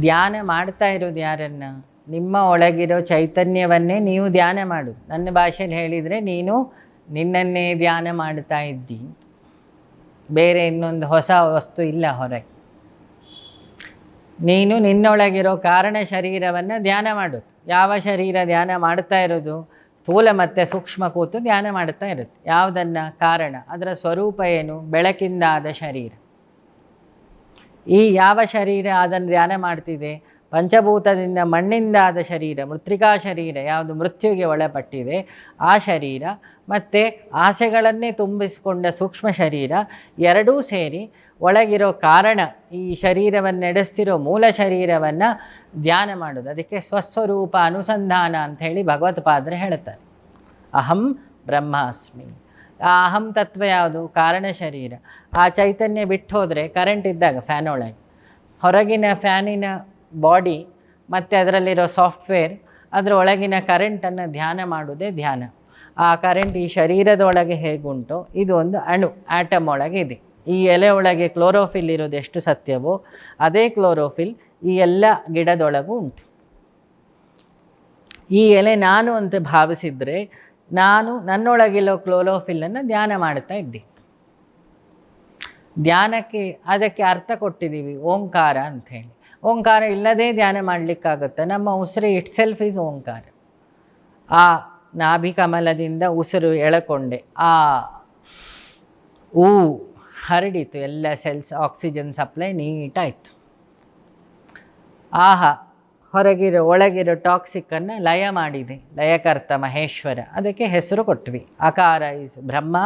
ಧ್ಯಾನ ಮಾಡ್ತಾ ಇರೋದು ಯಾರನ್ನ? ನಿಮ್ಮ ಒಳಗಿರೋ ಚೈತನ್ಯವನ್ನೇ ನೀವು ಧ್ಯಾನ ಮಾಡು. ನನ್ನ ಭಾಷೆಯಲ್ಲಿ ಹೇಳಿದರೆ ನೀನು ನಿನ್ನನ್ನೇ ಧ್ಯಾನ ಮಾಡ್ತಾ ಇದ್ದಿ. ಬೇರೆ ಇನ್ನೊಂದು ಹೊಸ ವಸ್ತು ಇಲ್ಲ ಹೊರಗೆ. ನೀನು ನಿನ್ನೊಳಗಿರೋ ಕಾರಣ ಶರೀರವನ್ನು ಧ್ಯಾನ ಮಾಡು. ಯಾವ ಶರೀರ ಧ್ಯಾನ ಮಾಡ್ತಾ ಇರೋದು? ಸ್ಥೂಲ ಮತ್ತು ಸೂಕ್ಷ್ಮ ಕೂತು ಧ್ಯಾನ ಮಾಡ್ತಾ ಇರುತ್ತೆ. ಯಾವುದನ್ನು? ಕಾರಣ. ಅದರ ಸ್ವರೂಪ ಏನು? ಬೆಳಕಿಂದಾದ ಶರೀರ. ಈ ಯಾವ ಶರೀರ ಅದನ್ನು ಧ್ಯಾನ ಮಾಡ್ತಿದೆ? ಪಂಚಭೂತದಿಂದ ಮಣ್ಣಿಂದ ಆದ ಶರೀರ ಮೃತ್ರಿಕಾ ಶರೀರ ಯಾವುದು ಮೃತ್ಯುಗೆ ಒಳಪಟ್ಟಿದೆ, ಆ ಶರೀರ ಮತ್ತು ಆಸೆಗಳನ್ನೇ ತುಂಬಿಸಿಕೊಂಡ ಸೂಕ್ಷ್ಮ ಶರೀರ ಎರಡೂ ಸೇರಿ ಒಳಗಿರೋ ಕಾರಣ ಈ ಶರೀರವನ್ನು ನಡೆಸ್ತಿರೋ ಮೂಲ ಶರೀರವನ್ನು ಧ್ಯಾನ ಮಾಡೋದು. ಅದಕ್ಕೆ ಸ್ವಸ್ವರೂಪ ಅನುಸಂಧಾನ ಅಂತ ಹೇಳಿ ಭಗವತ್ಪಾದರೆ ಹೇಳ್ತಾರೆ. ಅಹಂ ಬ್ರಹ್ಮಾಸ್ಮಿ. ಆ ಅಹಂ ತತ್ವ ಯಾವುದು? ಕಾರಣ ಶರೀರ. ಆ ಚೈತನ್ಯ ಬಿಟ್ಟು ಹೋದರೆ ಕರೆಂಟ್ ಇದ್ದಾಗ ಫ್ಯಾನ್ ಒಳಗೆ. ಹೊರಗಿನ ಫ್ಯಾನಿನ ಬಾಡಿ ಮತ್ತು ಅದರಲ್ಲಿರೋ ಸಾಫ್ಟ್ವೇರ್ ಅದರ ಒಳಗಿನ ಕರೆಂಟನ್ನು ಧ್ಯಾನ ಮಾಡುವುದೇ ಧ್ಯಾನ. ಆ ಕರೆಂಟ್ ಈ ಶರೀರದೊಳಗೆ ಹೇಗುಂಟು? ಇದು ಒಂದು ಅಣು ಆಟಮ್ ಒಳಗೆ ಇದೆ. ಈ ಎಲೆ ಒಳಗೆ ಕ್ಲೋರೋಫಿಲ್ ಇರೋದು ಎಷ್ಟು ಸತ್ಯವೋ, ಅದೇ ಕ್ಲೋರೋಫಿಲ್ ಈ ಎಲ್ಲ ಗಿಡದೊಳಗೂ ಉಂಟು. ಈ ಎಲೆ ನಾನು ಅಂತ ಭಾವಿಸಿದರೆ ನಾನು ನನ್ನೊಳಗಿರೋ ಕ್ಲೋರೋಫಿಲ್ಲನ್ನು ಧ್ಯಾನ ಮಾಡ್ತಾ ಇದ್ದೆ. ಧ್ಯಾನಕ್ಕೆ ಅದಕ್ಕೆ ಅರ್ಥ ಕೊಟ್ಟಿದ್ದೀವಿ, ಓಂಕಾರ ಅಂತ ಹೇಳಿ ಓಂಕಾರ ಇಲ್ಲದೇ ಧ್ಯಾನ ಮಾಡಲಿಕ್ಕಾಗುತ್ತೆ? ನಮ್ಮ ಉಸಿರು ಇಟ್ ಸೆಲ್ಫ್ ಈಸ್ ಓಂಕಾರ. ಆ ನಾಭಿ ಕಮಲದಿಂದ ಉಸಿರು ಎಳಕೊಂಡೆ. ಆ ಹೂ ಹರಡಿತು, ಎಲ್ಲ ಸೆಲ್ಸ್ ಆಕ್ಸಿಜನ್ ಸಪ್ಲೈ ನೀಟಾಯಿತು. ಆಹಾ ಹೊರಗಿರೋ, ಒಳಗಿರೋ ಟಾಕ್ಸಿಕ್ಕನ್ನು ಲಯ ಮಾಡಿದೆ. ಲಯಕರ್ತ ಮಹೇಶ್ವರ. ಅದಕ್ಕೆ ಹೆಸರು ಕೊಟ್ವಿ. ಅಕಾರ ಇಸ್ ಬ್ರಹ್ಮ,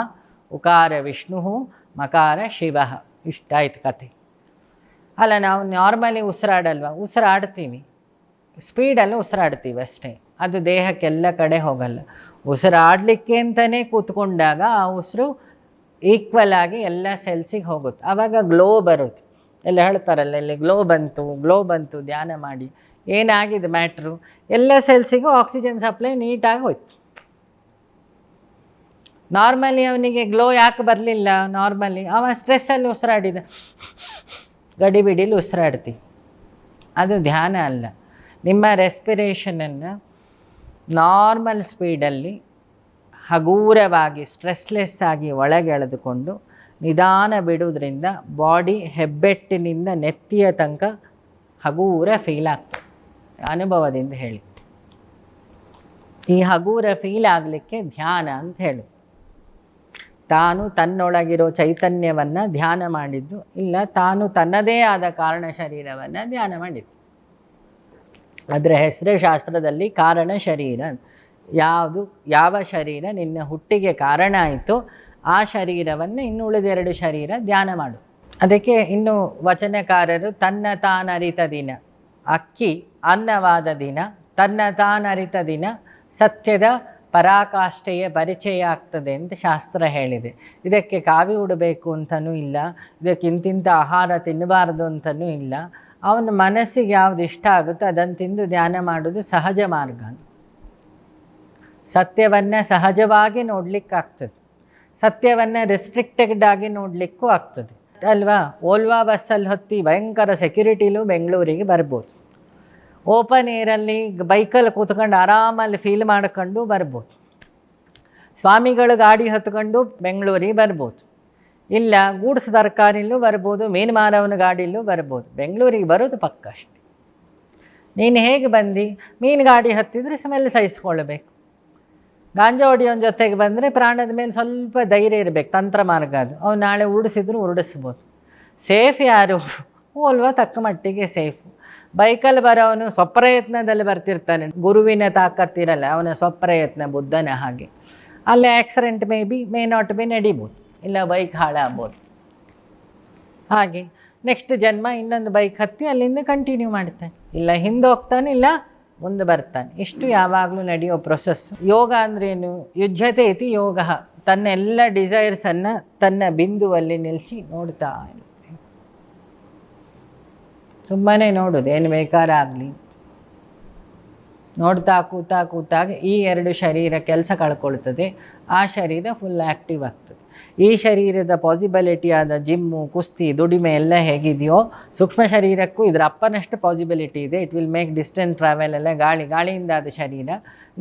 ಉಕಾರ ವಿಷ್ಣು, ಮಕಾರ ಶಿವ. ಇಷ್ಟ ಇಷ್ಟಾಯ್ತು ಕತೆ. ಅಲ್ಲ, ನಾವು ನಾರ್ಮಲಿ ಉಸಿರಾಡಲ್ವ? ಉಸಿರಾಡ್ತೀವಿ. ಸ್ಪೀಡಲ್ಲಿ ಉಸಿರಾಡ್ತೀವಿ ಅಷ್ಟೇ. ಅದು ದೇಹಕ್ಕೆಲ್ಲ ಕಡೆ ಹೋಗಲ್ಲ. ಉಸಿರಾಡಲಿಕ್ಕೆ ಅಂತಲೇ ಕೂತ್ಕೊಂಡಾಗ ಆ ಉಸಿರು ಈಕ್ವಲ್ ಆಗಿ ಎಲ್ಲ ಸೆಲ್ಸಿಗೆ ಹೋಗುತ್ತೆ. ಆವಾಗ ಗ್ಲೋ ಬರುತ್ತೆ. ಎಲ್ಲ ಹೇಳ್ತಾರಲ್ಲ, ಇಲ್ಲಿ ಗ್ಲೋ ಬಂತು ಗ್ಲೋ ಬಂತು, ಧ್ಯಾನ ಮಾಡಿ. ಏನಾಗಿದೆ ಮ್ಯಾಟ್ರು? ಎಲ್ಲ ಸೆಲ್ಸಿಗೂ ಆಕ್ಸಿಜನ್ ಸಪ್ಲೈ ನೀಟಾಗಿ ಹೋಯ್ತು. ನಾರ್ಮಲಿ ಅವನಿಗೆ ಗ್ಲೋ ಯಾಕೆ ಬರಲಿಲ್ಲ? ನಾರ್ಮಲಿ ಅವ ಸ್ಟ್ರೆಸ್ಸಲ್ಲಿ ಉಸಿರಾಡಿದ. ಗಡಿಬಿಡಿಲಿ ಉಸಿರಾಡ್ತಿ. ಅದು ಧ್ಯಾನ ಅಲ್ಲ. ನಿಮ್ಮ ರೆಸ್ಪಿರೇಷನನ್ನು ನಾರ್ಮಲ್ ಸ್ಪೀಡಲ್ಲಿ ಹಗೂರವಾಗಿ, ಸ್ಟ್ರೆಸ್ಲೆಸ್ ಆಗಿ ಒಳಗೆ ಎಳೆದುಕೊಂಡು ನಿಧಾನ ಬಿಡುವುದರಿಂದ ಬಾಡಿ ಹೆಬ್ಬೆಟ್ಟಿನಿಂದ ನೆತ್ತಿಯ ತನಕ ಹಗೂರ ಫೀಲ್ ಆಗ್ತದೆ. ಅನುಭವದಿಂದ ಹೇಳಿ. ಈ ಹಗುರ ಫೀಲ್ ಆಗಲಿಕ್ಕೆ ಧ್ಯಾನ ಅಂತ ಹೇಳು. ತಾನು ತನ್ನೊಳಗಿರೋ ಚೈತನ್ಯವನ್ನು ಧ್ಯಾನ ಮಾಡಿದ್ದು, ಇಲ್ಲ, ತಾನು ತನ್ನದೇ ಆದ ಕಾರಣ ಶರೀರವನ್ನು ಧ್ಯಾನ ಮಾಡಿದ್ದು. ಅದರ ಹೆಸರೇ ಶಾಸ್ತ್ರದಲ್ಲಿ ಕಾರಣ ಶರೀರ. ಯಾವುದು, ಯಾವ ಶರೀರ ನಿನ್ನ ಹುಟ್ಟಿಗೆ ಕಾರಣ ಆಯಿತು, ಆ ಶರೀರವನ್ನು ಇನ್ನು ಉಳಿದೆರಡು ಶರೀರ ಧ್ಯಾನ ಮಾಡು. ಅದಕ್ಕೆ ಇನ್ನು ವಚನಕಾರರು ತನ್ನ ತಾನರಿತ ದಿನ, ಅಕ್ಕಿ ಅನ್ನವಾದ ದಿನ, ತನ್ನ ತಾನರಿತ ದಿನ, ಸತ್ಯದ ಪರಾಕಾಷ್ಠೆಯ ಪರಿಚಯ ಆಗ್ತದೆ ಅಂತ ಶಾಸ್ತ್ರ ಹೇಳಿದೆ. ಇದಕ್ಕೆ ಕಾವಿ ಉಡಬೇಕು ಅಂತಲೂ ಇಲ್ಲ, ಇದಕ್ಕೆ ಇಂತಿಂಥ ಆಹಾರ ತಿನ್ನಬಾರ್ದು ಅಂತಲೂ ಇಲ್ಲ. ಅವನ ಮನಸ್ಸಿಗೆ ಯಾವುದು ಇಷ್ಟ ಆಗುತ್ತೋ ಅದನ್ನು ತಿಂದು ಧ್ಯಾನ ಮಾಡೋದು ಸಹಜ ಮಾರ್ಗ. ಸತ್ಯವನ್ನು ಸಹಜವಾಗಿ ನೋಡಲಿಕ್ಕಾಗ್ತದೆ. ಸತ್ಯವನ್ನು ರೆಸ್ಟ್ರಿಕ್ಟೆಡ್ ಆಗಿ ನೋಡಲಿಕ್ಕೂ ಆಗ್ತದೆ. ಅಲ್ವಾ? ಓಲ್ವಾ ಬಸ್ಸಲ್ಲಿ ಹೊತ್ತಿ ಭಯಂಕರ ಸೆಕ್ಯುರಿಟಿಲೂ ಬೆಂಗಳೂರಿಗೆ ಬರ್ಬೋದು. ಓಪನ್ ಏರಲ್ಲಿ ಬೈಕಲ್ಲಿ ಕೂತ್ಕೊಂಡು ಆರಾಮಲ್ಲಿ ಫೀಲ್ ಮಾಡ್ಕೊಂಡು ಬರ್ಬೋದು. ಸ್ವಾಮಿಗಳು ಗಾಡಿ ಹತ್ಕೊಂಡು ಬೆಂಗಳೂರಿಗೆ ಬರ್ಬೋದು. ಇಲ್ಲ, ಗೂಡ್ಸ್ ತರಕಾರಿಲೂ ಬರ್ಬೋದು ಮೀನು ಮಾರವನ ಗಾಡಿಲೂ ಬರ್ಬೋದು. ಬೆಂಗಳೂರಿಗೆ ಬರೋದು ಪಕ್ಕ ಅಷ್ಟೆ. ನೀನು ಹೇಗೆ ಬಂದು? ಮೀನು ಗಾಡಿ ಹತ್ತಿದ್ರೆ ಸ್ಮೆಲ್ ಸಹಿಸ್ಕೊಳ್ಬೇಕು. ಗಾಂಜಾ ಹೊಡಿಯೋನ ಜೊತೆಗೆ ಬಂದರೆ ಪ್ರಾಣದ ಮೇಲೆ ಸ್ವಲ್ಪ ಧೈರ್ಯ ಇರಬೇಕು, ತಂತ್ರ ಮಾರ್ಗ ಅದು. ಅವ್ನು ನಾಳೆ ಉರುಡಿಸಿದ್ರು ಉರುಡಿಸ್ಬೋದು. ಸೇಫ್ ಯಾರು? ಹೋಲ್ವ ತಕ್ಕ ಮಟ್ಟಿಗೆ ಸೇಫು ಬೈಕಲ್ಲಿ ಬರೋವನು ಸ್ವಪ್ರಯತ್ನದಲ್ಲಿ ಬರ್ತಿರ್ತಾನೆ. ಗುರುವಿನ ತಾಕತ್ತಿರಲ್ಲ ಅವನ ಸ್ವಪ್ರಯತ್ನ ಬುದ್ಧನ ಹಾಗೆ. ಅಲ್ಲಿ accident may be may not be ನಡಿಬೋದು. ಇಲ್ಲ ಬೈಕ್ ಹಾಳಾಗ್ಬೋದು. ಹಾಗೆ ನೆಕ್ಸ್ಟ್ ಜನ್ಮ ಇನ್ನೊಂದು ಬೈಕ್ ಹತ್ತಿ ಅಲ್ಲಿಂದ ಕಂಟಿನ್ಯೂ ಮಾಡ್ತಾನೆ. ಇಲ್ಲ ಹಿಂದೆ ಹೋಗ್ತಾನೆ, ಇಲ್ಲ ಮುಂದೆ ಬರ್ತಾನೆ. ಇಷ್ಟು ಯಾವಾಗಲೂ ನಡೆಯೋ ಪ್ರೊಸೆಸ್ ಯೋಗ ಅಂದ್ರೇನು ಯುಜ್ಯತೆ ಇತಿ ಯೋಗ. ತನ್ನ ಎಲ್ಲ ಡಿಸೈರ್ಸನ್ನು ತನ್ನ ಬಿಂದುವಲ್ಲಿ ನಿಲ್ಲಿಸಿ ನೋಡ್ತಾ ಸುಮ್ಮನೆ ನೋಡೋದು, ಏನು ಬೇಕಾರ ಆಗಲಿ ನೋಡ್ತಾ ಕೂತಾ ಕೂತಾಗ ಈ ಎರಡು ಶರೀರ ಕೆಲಸ ಕಳ್ಕೊಳ್ತದೆ, ಆ ಶರೀರ ಫುಲ್ ಆ್ಯಕ್ಟಿವ್ ಆಗ್ತದೆ. ಈ ಶರೀರದ ಪಾಸಿಬಿಲಿಟಿ ಆದ ಜಿಮ್ಮು ಕುಸ್ತಿ, ದುಡಿಮೆ ಎಲ್ಲ ಹೇಗಿದೆಯೋ, ಸೂಕ್ಷ್ಮ ಶರೀರಕ್ಕೂ ಇದರ ಅಪ್ಪನಷ್ಟು ಪಾಸಿಬಿಲಿಟಿ ಇದೆ. It will make distance travel ಎಲ್ಲ ಗಾಳಿ, ಗಾಳಿಯಿಂದ ಆದ ಶರೀರ,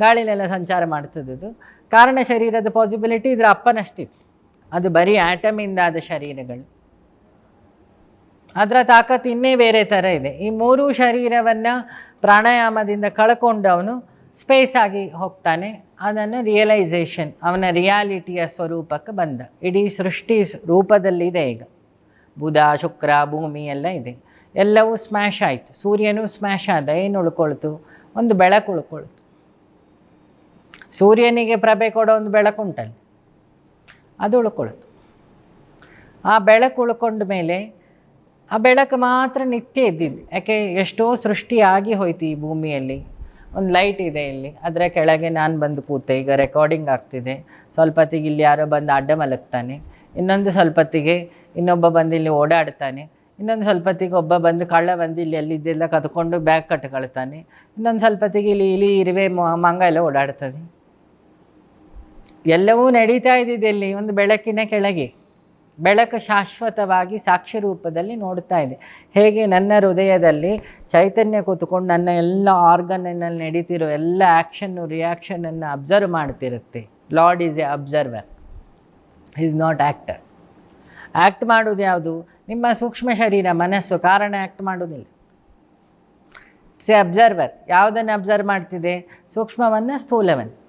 ಗಾಳಿಲೆಲ್ಲ ಸಂಚಾರ ಮಾಡ್ತದದು. ಕಾರಣ ಶರೀರದ ಪಾಸಿಬಿಲಿಟಿ ಇದರ ಅಪ್ಪನಷ್ಟಿತ್ತು ಅದು ಬರೀ ಆಟಮಿಂದ ಆದ ಶರೀರಗಳು. ಅದರ ತಾಕತ್ತು ಇನ್ನೇ ಬೇರೆ ಥರ ಇದೆ. ಈ ಮೂರೂ ಶರೀರವನ್ನು ಪ್ರಾಣಾಯಾಮದಿಂದ ಕಳ್ಕೊಂಡವನು ಸ್ಪೇಸ್ ಆಗಿ ಹೋಗ್ತಾನೆ. ಅದನ್ನು ರಿಯಲೈಸೇಷನ್ ಅವನ ರಿಯಾಲಿಟಿಯ ಸ್ವರೂಪಕ್ಕೆ ಬಂದ. ಇಡೀ ಸೃಷ್ಟಿ ರೂಪದಲ್ಲಿದೆ ಈಗ. ಬುಧ, ಶುಕ್ರ, ಭೂಮಿ ಎಲ್ಲ ಇದೆ. ಎಲ್ಲವೂ ಸ್ಮ್ಯಾಶ್ ಆಯಿತು. ಸೂರ್ಯನೂ ಸ್ಮ್ಯಾಶ್ ಆದ. ಏನು ಉಳ್ಕೊಳ್ತು? ಒಂದು ಬೆಳಕು ಉಳ್ಕೊಳ್ತು. ಸೂರ್ಯನಿಗೆ ಪ್ರಭೆ ಕೊಡೋ ಒಂದು ಬೆಳಕುಂಟಲ್ಲ ಅದು ಉಳ್ಕೊಳ್ತು. ಆ ಬೆಳಕು ಉಳ್ಕೊಂಡ ಮೇಲೆ ಆ ಬೆಳಕು ಮಾತ್ರ ನಿತ್ಯ ಇದ್ದಿದ್ದು. ಯಾಕೆ, ಎಷ್ಟೋ ಸೃಷ್ಟಿಯಾಗಿ ಹೋಯ್ತು ಈ ಭೂಮಿಯಲ್ಲಿ. ಒಂದು ಲೈಟ್ ಇದೆ ಇಲ್ಲಿ. ಅದರ ಕೆಳಗೆ ನಾನು ಬಂದು ಕೂತೆ, ಈಗ ರೆಕಾರ್ಡಿಂಗ್ ಆಗ್ತಿದೆ. ಸ್ವಲ್ಪ ಹೊತ್ತಿಗೆ ಇಲ್ಲಿ ಯಾರೋ ಬಂದು ಅಡ್ಡ ಮಲಗ್ತಾನೆ. ಇನ್ನೊಂದು ಸ್ವಲ್ಪ ಹೊತ್ತಿಗೆ ಇನ್ನೊಬ್ಬ ಬಂದು ಇಲ್ಲಿ ಓಡಾಡ್ತಾನೆ. ಇನ್ನೊಂದು ಸ್ವಲ್ಪ ಹೊತ್ತಿಗೆ ಒಬ್ಬ ಬಂದು ಕಳ್ಳ ಬಂದು ಇಲ್ಲಿ ಎಲ್ಲಿದ್ದೆಲ್ಲ ಕದ್ಕೊಂಡು ಬ್ಯಾಗ್ ಕಟ್ಕೊಳ್ತಾನೆ. ಇನ್ನೊಂದು ಸ್ವಲ್ಪ ಹೊತ್ತಿಗೆ ಇಲ್ಲಿ ಇಲಿ, ಇರುವೆ ಮಂಗ ಎಲ್ಲ ಓಡಾಡ್ತದೆ. ಎಲ್ಲವೂ ನಡೀತಾ ಇದ್ದಿದೆ ಇಲ್ಲಿ, ಒಂದು ಬೆಳಕಿನ ಕೆಳಗೆ. ಬೆಳಕು ಶಾಶ್ವತವಾಗಿ ಸಾಕ್ಷಿ ರೂಪದಲ್ಲಿ ನೋಡ್ತಾ ಇದೆ. ಹೇಗೆ ನನ್ನ ಹೃದಯದಲ್ಲಿ ಚೈತನ್ಯ ಕೂತ್ಕೊಂಡು ನನ್ನ ಎಲ್ಲ ಆರ್ಗನ್ನಲ್ಲಿ ನಡೀತಿರೋ ಎಲ್ಲ ಆ್ಯಕ್ಷನ್ನು ರಿಯಾಕ್ಷನನ್ನು observe ಮಾಡ್ತಿರುತ್ತೆ. Lord is a observer is not actor act ಮಾಡೋದು ಯಾವುದು? ನಿಮ್ಮ ಸೂಕ್ಷ್ಮ ಶರೀರ, ಮನಸ್ಸು. ಕಾರಣ ಆ್ಯಕ್ಟ್ ಮಾಡೋದಿಲ್ಲ. ಎ ಅಬ್ಸರ್ವರ್ ಯಾವುದನ್ನು ಅಬ್ಸರ್ವ್ ಮಾಡ್ತಿದೆ? ಸೂಕ್ಷ್ಮವನ್ನು ಸ್ಥೂಲವನ್ನು.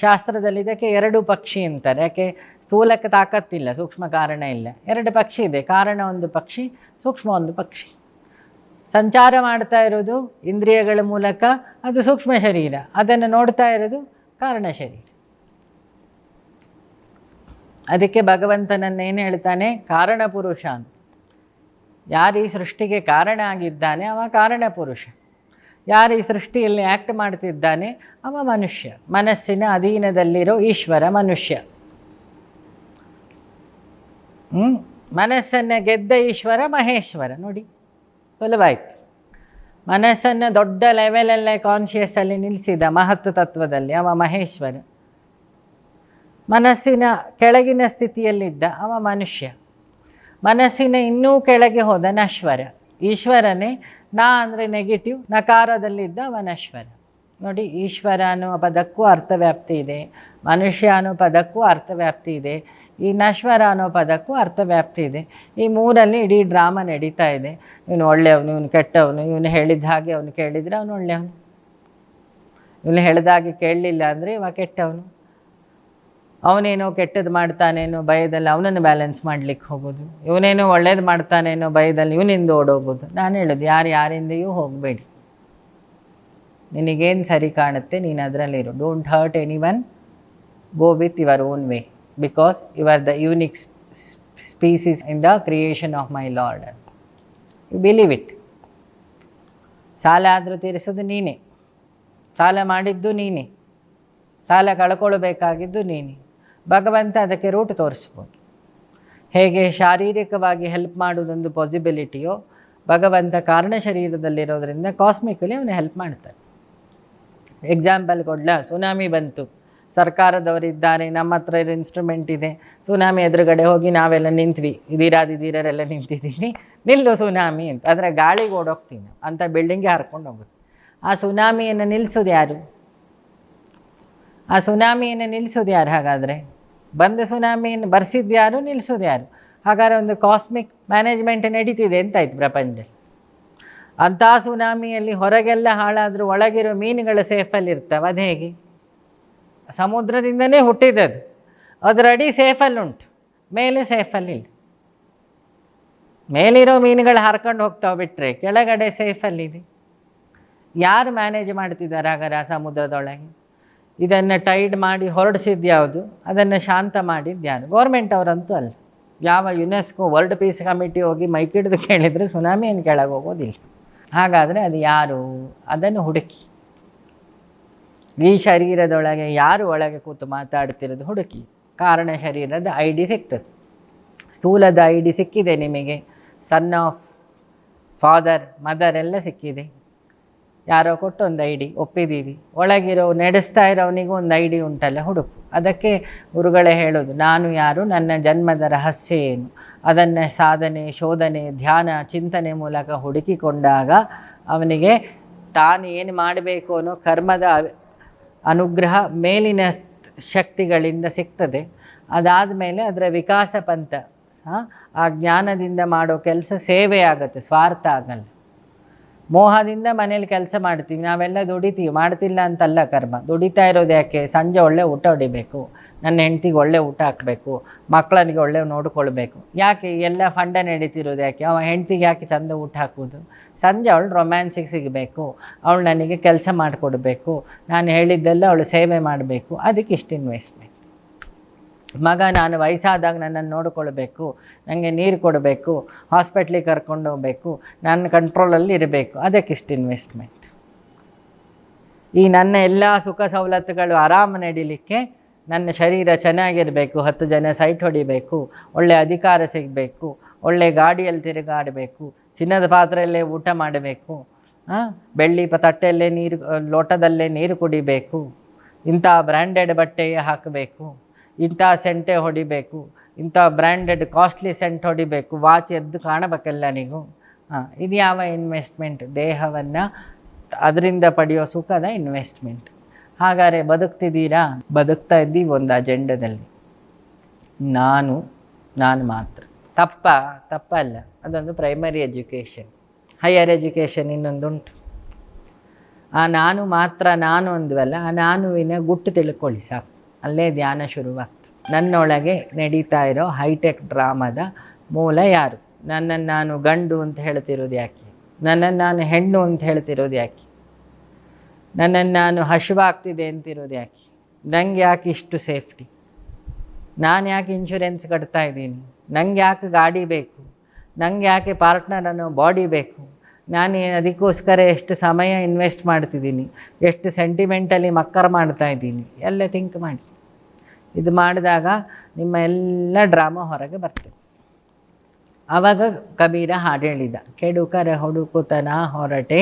ಶಾಸ್ತ್ರದಲ್ಲಿ ಇದಕ್ಕೆ ಎರಡು ಪಕ್ಷಿ ಅಂತಾರೆ. ಯಾಕೆ ಸ್ಥೂಲಕ್ಕೆ ತಾಕತ್ತಿಲ್ಲ, ಸೂಕ್ಷ್ಮ ಕಾರಣ ಇಲ್ಲ. ಎರಡು ಪಕ್ಷಿ ಇದೆ. ಕಾರಣ ಒಂದು ಪಕ್ಷಿ, ಸೂಕ್ಷ್ಮ ಒಂದು ಪಕ್ಷಿ. ಸಂಚಾರ ಮಾಡ್ತಾ ಇರೋದು ಇಂದ್ರಿಯಗಳ ಮೂಲಕ, ಅದು ಸೂಕ್ಷ್ಮ ಶರೀರ. ಅದನ್ನು ನೋಡ್ತಾ ಇರೋದು ಕಾರಣ ಶರೀರ. ಅದಕ್ಕೆ ಭಗವಂತನನ್ನು ಏನು ಹೇಳ್ತಾನೆ? ಕಾರಣ ಪುರುಷ ಅಂತ. ಯಾರು ಈ ಸೃಷ್ಟಿಗೆ ಕಾರಣ ಆಗಿದ್ದಾನೆ, ಅವ ಕಾರಣ ಪುರುಷ. ಯಾರು ಈ ಸೃಷ್ಟಿಯಲ್ಲಿ ಆ್ಯಕ್ಟ್ ಮಾಡ್ತಿದ್ದಾನೆ, ಅವ ಮನುಷ್ಯ. ಮನಸ್ಸಿನ ಅಧೀನದಲ್ಲಿರೋ ಈಶ್ವರ ಮನುಷ್ಯ. ಮನಸ್ಸನ್ನು ಗೆದ್ದ ಈಶ್ವರ, ಮಹೇಶ್ವರ. ನೋಡಿ, ಸುಲಭಾಯಿತು. ಮನಸ್ಸನ್ನು ದೊಡ್ಡ ಲೆವೆಲಲ್ಲೇ ಕಾನ್ಷಿಯಸ್ಸಲ್ಲಿ ನಿಲ್ಲಿಸಿದ ಮಹತ್ವ ತತ್ವದಲ್ಲಿ ಅವ ಮಹೇಶ್ವರ. ಮನಸ್ಸಿನ ಕೆಳಗಿನ ಸ್ಥಿತಿಯಲ್ಲಿದ್ದ ಅವ ಮನುಷ್ಯ. ಮನಸ್ಸಿನ ಇನ್ನೂ ಕೆಳಗೆ ಹೋದ ನಶ್ವರ. ಈಶ್ವರನೇ, ನಾ ಅಂದರೆ ನೆಗೆಟಿವ್ ನಕಾರದಲ್ಲಿದ್ದ ವನಶ್ವರ ನಶ್ವರ ನೋಡಿ, ಈಶ್ವರ ಅನ್ನುವ ಪದಕ್ಕೂ ಅರ್ಥವ್ಯಾಪ್ತಿ ಇದೆ, ಮನುಷ್ಯ ಅನ್ನೋ ಪದಕ್ಕೂ ಅರ್ಥವ್ಯಾಪ್ತಿ ಇದೆ, ಈ ನಶ್ವರ ಅನ್ನೋ ಪದಕ್ಕೂ ಅರ್ಥವ್ಯಾಪ್ತಿ ಇದೆ. ಈ ಮೂರಲ್ಲಿ ಇಡೀ ಡ್ರಾಮಾ ನಡೀತಾ ಇದೆ. ಇವನು ಒಳ್ಳೆಯವನು, ಇವನು ಕೆಟ್ಟವನು, ಇವನು ಹೇಳಿದ ಹಾಗೆ ಅವನು ಕೇಳಿದರೆ ಅವನು ಒಳ್ಳೆಯವನು. ಇವನು ಹೇಳಿದಾಗೆ ಕೇಳಲಿಲ್ಲ ಅಂದರೆ ಇವ ಕೆಟ್ಟವನು. ಅವನೇನೋ ಕೆಟ್ಟದ್ದು ಮಾಡ್ತಾನೇನೋ ಭಯದಲ್ಲಿ ಅವನನ್ನು ಬ್ಯಾಲೆನ್ಸ್ ಮಾಡ್ಲಿಕ್ಕೆ ಹೋಗೋದು. ಇವನೇನೋ ಒಳ್ಳೇದು ಮಾಡ್ತಾನೇನೋ ಭಯದಲ್ಲಿ ಇವನಿಂದ ಓಡೋಗೋದು. ನಾನು ಹೇಳೋದು, ಯಾರು ಯಾರಿಂದೆಯೂ ಹೋಗಬೇಡಿ. ನಿನಗೇನು ಸರಿ ಕಾಣುತ್ತೆ, ನೀನು ಅದರಲ್ಲಿರು don't hurt any one go with your own way because you are the unique species in the creation of my lord you believe it ಸಾಲ ಆದರೂ ತೀರಿಸೋದು ನೀನೇ. ಸಾಲ ಮಾಡಿದ್ದು ನೀನೇ. ಸಾಲ ಕಳ್ಕೊಳ್ಬೇಕಾಗಿದ್ದು ನೀನೇ. ಭಗವಂತ ಅದಕ್ಕೆ ರೂಟ್ ತೋರಿಸ್ಬೋದು. ಹೇಗೆ ಶಾರೀರಿಕವಾಗಿ ಹೆಲ್ಪ್ ಮಾಡೋದೊಂದು ಪಾಸಿಬಿಲಿಟಿಯೋ ಭಗವಂತ ಕಾರಣ ಶರೀರದಲ್ಲಿರೋದ್ರಿಂದ ಕಾಸ್ಮಿಕಲಿ ಅವನು ಹೆಲ್ಪ್ ಮಾಡ್ತಾರೆ ಎಕ್ಸಾಂಪಲ್ ಕೊಡ್ಲ ಸುನಾಮಿ ಬಂತು. ಸರ್ಕಾರದವರಿದ್ದಾರೆ, ನಮ್ಮ ಹತ್ರ ಇರೋ ಇನ್ಸ್ಟ್ರೂಮೆಂಟ್ ಇದೆ. ಸುನಾಮಿ ಎದುರುಗಡೆ ಹೋಗಿ ನಾವೆಲ್ಲ ನಿಂತ್ವಿ. ಇದೀರಾದಿದ್ದೀರೆಲ್ಲ ನಿಂತಿದ್ದೀವಿ ನಿಲ್ಲು ಸುನಾಮಿ ಅಂತ. ಅಂದರೆ ಗಾಳಿಗೆ ಓಡೋಗ್ತೀನಿ ಅಂತ ಅಂಥ ಬಿಲ್ಡಿಂಗ್ಗೆ ಹರ್ಕೊಂಡು ಹೋಗುತ್ತೆ. ಆ ಸುನಾಮಿಯನ್ನು ನಿಲ್ಲಿಸೋದು ಯಾರು? ಆ ಸುನಾಮಿಯನ್ನು ನಿಲ್ಲಿಸೋದು ಯಾರು ಹಾಗಾದರೆ? ಬಂದ ಸುನಾಮಿಯನ್ನು ಬರ್ಸಿದ್ದು ಯಾರು ನಿಲ್ಲಿಸೋದು ಯಾರು? ಹಾಗಾದ್ರೆ ಒಂದು ಕಾಸ್ಮಿಕ್ ಮ್ಯಾನೇಜ್ಮೆಂಟ್ ನಡೀತಿದೆ ಅಂತಾಯ್ತು ಪ್ರಪಂಚ ಅಂಥ ಸುನಾಮಿಯಲ್ಲಿ ಹೊರಗೆಲ್ಲ ಹಾಳಾದರೂ ಒಳಗಿರೋ ಮೀನುಗಳು ಸೇಫಲ್ಲಿ ಇರ್ತವೆ, ಅದು ಹೇಗೆ? ಸಮುದ್ರದಿಂದನೇ ಹುಟ್ಟಿದ್ದದು ಅದರ ಅಡಿ ಸೇಫಲ್ಲಿ ಉಂಟು, ಮೇಲೆ ಸೇಫಲ್ಲಿಲ್ಲ ಮೇಲಿರೋ ಮೀನುಗಳು ಹರ್ಕೊಂಡು ಹೋಗ್ತಾವೆ ಬಿಟ್ಟರೆ ಕೆಳಗಡೆ ಸೇಫಲ್ಲಿದೆ ಯಾರು ಮ್ಯಾನೇಜ್ ಮಾಡ್ತಿದ್ದಾರೆ ಹಾಗಾದ್ರೆ ಆ ಸಮುದ್ರದೊಳಗೆ? ಇದನ್ನು ಟೈಡ್ ಮಾಡಿ ಹೊರಡಿಸಿದ್ದು ಯಾವುದು? ಅದನ್ನು ಶಾಂತ ಮಾಡಿ ಯಾರು? ಗೌರ್ಮೆಂಟ್ ಅವರಂತೂ ಅಲ್ಲ. ಯಾವ ಯುನೆಸ್ಕೋ ವರ್ಲ್ಡ್ ಪೀಸ್ ಕಮಿಟಿ ಹೋಗಿ ಮೈಕಿಡ್ದು ಕೇಳಿದರೆ ಸುನಾಮಿ ಏನು ಕೆಳಗೆ ಹೋಗೋದಿಲ್ಲ. ಹಾಗಾದರೆ ಅದು ಯಾರು? ಅದನ್ನು ಹುಡುಕಿ. ಈ ಶರೀರದೊಳಗೆ ಯಾರು ಒಳಗೆ ಕೂತು ಮಾತಾಡ್ತಿರೋದು ಹುಡುಕಿ. ಕಾರಣ ಶರೀರದ ಐ ಡಿ ಸಿಗ್ತದೆ. ಸ್ಥೂಲದ ಐ ಡಿ ಸಿಕ್ಕಿದೆ ನಿಮಗೆ. ಸನ್ ಆಫ್ ಫಾದರ್ ಮದರ್ ಎಲ್ಲ ಸಿಕ್ಕಿದೆ. ಯಾರೋ ಕೊಟ್ಟು ಒಂದು ಐ ಡಿ, ಒಪ್ಪಿದ್ದೀವಿ. ಒಳಗಿರೋ, ನಡೆಸ್ತಾ ಇರೋವನಿಗೂ ಒಂದು ಐ ಡಿ ಉಂಟಲ್ಲ, ಹುಡುಕು. ಅದಕ್ಕೆ ಗುರುಗಳೇ ಹೇಳೋದು, ನಾನು ಯಾರು, ನನ್ನ ಜನ್ಮದ ರಹಸ್ಯ ಏನು? ಅದನ್ನು ಸಾಧನೆ, ಶೋಧನೆ, ಧ್ಯಾನ, ಚಿಂತನೆ ಮೂಲಕ ಹುಡುಕಿಕೊಂಡಾಗ ಅವನಿಗೆ ತಾನು ಏನು ಮಾಡಬೇಕು ಅನ್ನೋ ಕರ್ಮದ ಅನುಗ್ರಹ ಮೇಲಿನ ಶಕ್ತಿಗಳಿಂದ ಸಿಗ್ತದೆ. ಅದಾದ ಮೇಲೆ ಅದರ ವಿಕಾಸ ಪಂಥ ಆ ಜ್ಞಾನದಿಂದ ಮಾಡೋ ಕೆಲಸ ಸೇವೆ ಆಗುತ್ತೆ, ಸ್ವಾರ್ಥ ಆಗಲ್ಲ. ಮೋಹದಿಂದ ಮನೇಲಿ ಕೆಲಸ ಮಾಡ್ತೀವಿ, ನಾವೆಲ್ಲ ದುಡಿತೀವಿ. ಮಾಡ್ತಿಲ್ಲ ಅಂತಲ್ಲ ಕರ್ಮ. ದುಡಿತಾ ಇರೋದು ಯಾಕೆ? ಸಂಜೆ ಒಳ್ಳೆ ಊಟ ಹೊಡಿಬೇಕು. ನನ್ನ ಹೆಂಡ್ತಿಗೆ ಒಳ್ಳೆ ಊಟ ಹಾಕಬೇಕು. ಮಕ್ಕಳಿಗೆ ಒಳ್ಳೆ ನೋಡ್ಕೊಳ್ಬೇಕು. ಯಾಕೆ? ಎಲ್ಲ ಫಂಡ ನಡೀತಿರೋದು ಯಾಕೆ? ಅವ ಹೆಂಡ್ತಿಗೆ ಯಾಕೆ ಚಂದ ಊಟ ಹಾಕೋದು ಸಂಜೆ ಅವಳು ರೊಮ್ಯಾನ್ಸಿಗೆ ಸಿಗಬೇಕು. ಅವಳು ನನಗೆ ಕೆಲಸ ಮಾಡಿಕೊಡ್ಬೇಕು. ನಾನು ಹೇಳಿದ್ದೆಲ್ಲ ಅವಳು ಸೇವೆ ಮಾಡಬೇಕು. ಅದಕ್ಕೆ ಇಷ್ಟು ಇನ್ವೆಸ್ಟ್ಮೆಂಟ್ ಮಗ ನಾನು ವಯಸ್ಸಾದಾಗ ನನ್ನನ್ನು ನೋಡಿಕೊಳ್ಬೇಕು ನನಗೆ ನೀರು ಕೊಡಬೇಕು ಹಾಸ್ಪಿಟ್ಲಿಗೆ ಕರ್ಕೊಂಡು ಹೋಗಬೇಕು, ನನ್ನ ಕಂಟ್ರೋಲಲ್ಲಿ ಇರಬೇಕು. ಅದಕ್ಕಿಷ್ಟು ಇನ್ವೆಸ್ಟ್ಮೆಂಟ್ ಈ ನನ್ನ ಎಲ್ಲ ಸುಖ ಸವಲತ್ತುಗಳು ಆರಾಮ ನಡೀಲಿಕ್ಕೆ ನನ್ನ ಶರೀರ ಚೆನ್ನಾಗಿರಬೇಕು, ಹತ್ತು ಜನ ಸೈಟ್ ಹೊಡಿಬೇಕು ಒಳ್ಳೆಯ ಅಧಿಕಾರ ಸಿಗಬೇಕು ಒಳ್ಳೆಯ ಗಾಡಿಯಲ್ಲಿ ತಿರುಗಾಡಬೇಕು, ಚಿನ್ನದ ಪಾತ್ರೆಯಲ್ಲೇ ಊಟ ಮಾಡಬೇಕು ಬೆಳ್ಳಿ ತಟ್ಟೆಯಲ್ಲೇ ನೀರು, ಲೋಟದಲ್ಲೇ ನೀರು ಕುಡಿಬೇಕು, ಇಂಥ ಬ್ರ್ಯಾಂಡೆಡ್ ಬಟ್ಟೆ ಹಾಕಬೇಕು. ಇಂಥ ಸೆಂಟೆ ಹೊಡಿಬೇಕು, ಇಂಥ ಬ್ರ್ಯಾಂಡೆಡ್ ಕಾಸ್ಟ್ಲಿ ಸೆಂಟ್ ಹೊಡಿಬೇಕು ವಾಚ್ ಎದ್ದು ಕಾಣಬೇಕೆಲ್ಲನಿಗೂ ಹಾಂ ಇದು ಯಾವ ಇನ್ವೆಸ್ಟ್ಮೆಂಟ್ ದೇಹವನ್ನು ಅದರಿಂದ ಪಡೆಯೋ ಸುಖದ ಇನ್ವೆಸ್ಟ್ಮೆಂಟ್ ಹಾಗಾದರೆ ಬದುಕ್ತಿದ್ದೀರಾ? ಬದುಕ್ತಾ ಇದ್ದೀವಿ ಒಂದು ಅಜೆಂಡದಲ್ಲಿ ನಾನು ನಾನು ಮಾತ್ರ. ತಪ್ಪ, ತಪ್ಪಲ್ಲ. ಅದೊಂದು ಪ್ರೈಮರಿ ಎಜುಕೇಷನ್ ಹೈಯರ್ ಎಜುಕೇಷನ್ ಇನ್ನೊಂದುಂಟು. ಆ ನಾನು ಮಾತ್ರ, ನಾನು ಅಂದ್ವಲ್ಲ, ಆ ನಾನುವಿನ ಗುಟ್ಟು ತಿಳ್ಕೊಳ್ಳಿ ಸಾಕು. ಅಲ್ಲೇ ಧ್ಯಾನ ಶುರುವಾಗ್ತದೆ ನನ್ನೊಳಗೆ ನಡೀತಾ ಇರೋ ಹೈಟೆಕ್ ಡ್ರಾಮಾದ ಮೂಲ ಯಾರು? ನನ್ನನ್ನು ನಾನು ಗಂಡು ಅಂತ ಹೇಳ್ತಿರೋದು ಯಾಕೆ? ನನ್ನನ್ನು ನಾನು ಹೆಣ್ಣು ಅಂತ ಹೇಳ್ತಿರೋದು ಯಾಕೆ? ನನ್ನನ್ನು ನಾನು ಹಶುವಾಗ್ತಿದೆ ಅಂತಿರೋದು ಯಾಕೆ? ನಂಗೆ ಯಾಕೆ ಇಷ್ಟು ಸೇಫ್ಟಿ? ನಾನು ಯಾಕೆ ಇನ್ಶೂರೆನ್ಸ್ ಕಟ್ತಾ ಇದ್ದೀನಿ? ನಂಗೆ ಯಾಕೆ ಗಾಡಿ ಬೇಕು? ನಂಗೆ ಯಾಕೆ ಪಾರ್ಟ್ನರ್ ಅನ್ನೋ ಬಾಡಿ ಬೇಕು? ನಾನು ಅದಕ್ಕೋಸ್ಕರ ಎಷ್ಟು ಸಮಯ ಇನ್ವೆಸ್ಟ್ ಮಾಡ್ತಿದ್ದೀನಿ? ಎಷ್ಟು ಸೆಂಟಿಮೆಂಟಲಿ ಮಕ್ಕರ್ ಮಾಡ್ತಾ ಇದ್ದೀನಿ? ಎಲ್ಲ ಥಿಂಕ್ ಮಾಡಿ. ಇದು ಮಾಡಿದಾಗ ನಿಮ್ಮ ಎಲ್ಲ ಡ್ರಾಮಾ ಹೊರಗೆ ಬರ್ತದೆ. ಆವಾಗ ಕಬೀರ ಹಾಡು ಹೇಳಿದ ಕೆಡುಕರ ಹುಡುಕುತನ ಹೊರಟೆ,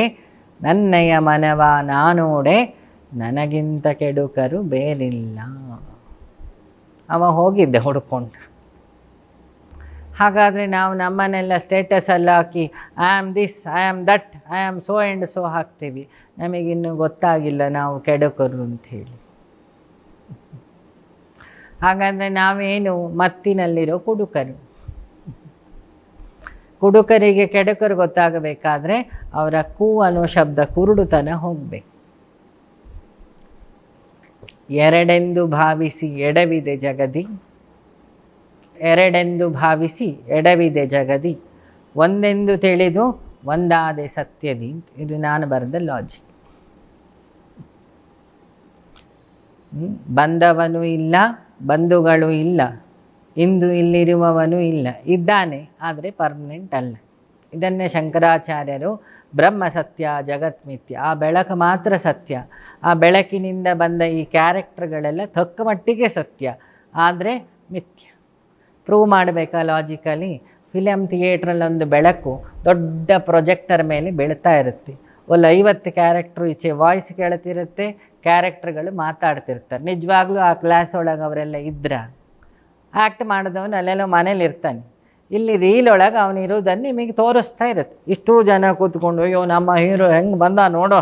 ನನ್ನಯ ಮನವ ನಾನೋಡೆ, ನನಗಿಂತ ಕೆಡುಕರು ಬೇರಿಲ್ಲ ಅವ ಹೋಗಿದ್ದೆ ಹುಡ್ಕೊಂಡು. ಹಾಗಾದರೆ ನಾವು ನಮ್ಮನ್ನೆಲ್ಲ ಸ್ಟೇಟಸಲ್ಲಿ ಹಾಕಿ I am this I am that I am so and so ಹಾಕ್ತೀವಿ. ನಮಗಿನ್ನೂ ಗೊತ್ತಾಗಿಲ್ಲ ನಾವು ಕೆಡುಕರು ಅಂಥೇಳಿ ಹಾಗಾದರೆ ನಾವೇನು ಮತ್ತಿನಲ್ಲಿರೋ ಕುಡುಕರು. ಕುಡುಕರಿಗೆ ಕೆಡುಕರು ಗೊತ್ತಾಗಬೇಕಾದ್ರೆ ಅವರ ಕೂ ಅನ್ನೋ ಶಬ್ದ ಕುರುಡುತನ ಹೋಗಬೇಕು. ಎರಡೆಂದು ಭಾವಿಸಿ ಎಡವಿದೆ ಜಗದಿ. ಎರಡೆಂದು ಭಾವಿಸಿ ಎಡವಿದೆ ಜಗದಿ. ಒಂದೆಂದು ತಿಳಿದು ಒಂದಾದೆ ಸತ್ಯದಿ. ಇದು ನಾನು ಬರೆದ ಲಾಜಿಕ್? ಬಂದವನು ಇಲ್ಲ ಬಂಧುಗಳು ಇಲ್ಲ. ಇಂದು ಇಲ್ಲಿರುವವನು ಇಲ್ಲ. ಇದ್ದಾನೆ, ಆದರೆ ಪರ್ಮನೆಂಟ್ ಅಲ್ಲ. ಇದನ್ನೇ ಶಂಕರಾಚಾರ್ಯರು ಬ್ರಹ್ಮ ಸತ್ಯ, ಜಗತ್ ಮಿಥ್ಯ, ಆ ಬೆಳಕು ಮಾತ್ರ ಸತ್ಯ. ಆ ಬೆಳಕಿನಿಂದ ಬಂದ ಈ ಕ್ಯಾರೆಕ್ಟರ್ಗಳೆಲ್ಲ ತಕ್ಕ ಮಟ್ಟಿಗೆ ಸತ್ಯ, ಆದರೆ ಮಿಥ್ಯ. ಪ್ರೂವ್ ಮಾಡಬೇಕಾ ಲಾಜಿಕಲಿ ಫಿಲಮ್ ಥಿಯೇಟ್ರಲ್ಲೊಂದು ಬೆಳಕು ದೊಡ್ಡ ಪ್ರೊಜೆಕ್ಟರ್ ಮೇಲೆ ಬೀಳ್ತಾ ಇರುತ್ತೆ. ಒಂದು ಐವತ್ತು ಕ್ಯಾರೆಕ್ಟ್ರು ಈಚೆ ವಾಯ್ಸ್ ಕೇಳ್ತಿರುತ್ತೆ ಕ್ಯಾರೆಕ್ಟರ್ಗಳು ಮಾತಾಡ್ತಿರ್ತಾರೆ. ನಿಜವಾಗ್ಲೂ ಆ ಕ್ಲಾಸ್ ಒಳಗೆ ಅವರೆಲ್ಲ ಇದ್ರ? ಆ್ಯಕ್ಟ್ ಮಾಡಿದವನು ಅಲ್ಲೆಲ್ಲೋ ಮನೇಲಿ ಇರ್ತಾನೆ. ಇಲ್ಲಿ ರೀಲ್ ಒಳಗೆ ಅವನು ಇರೋದನ್ನು ನಿಮಗೆ ತೋರಿಸ್ತಾ ಇರುತ್ತೆ. ಇಷ್ಟು ಜನ ಕೂತ್ಕೊಂಡು, ಅಯ್ಯೋ, ನಮ್ಮ ಹೀರೋ ಹೆಂಗೆ ಬಂದ ನೋಡೋ.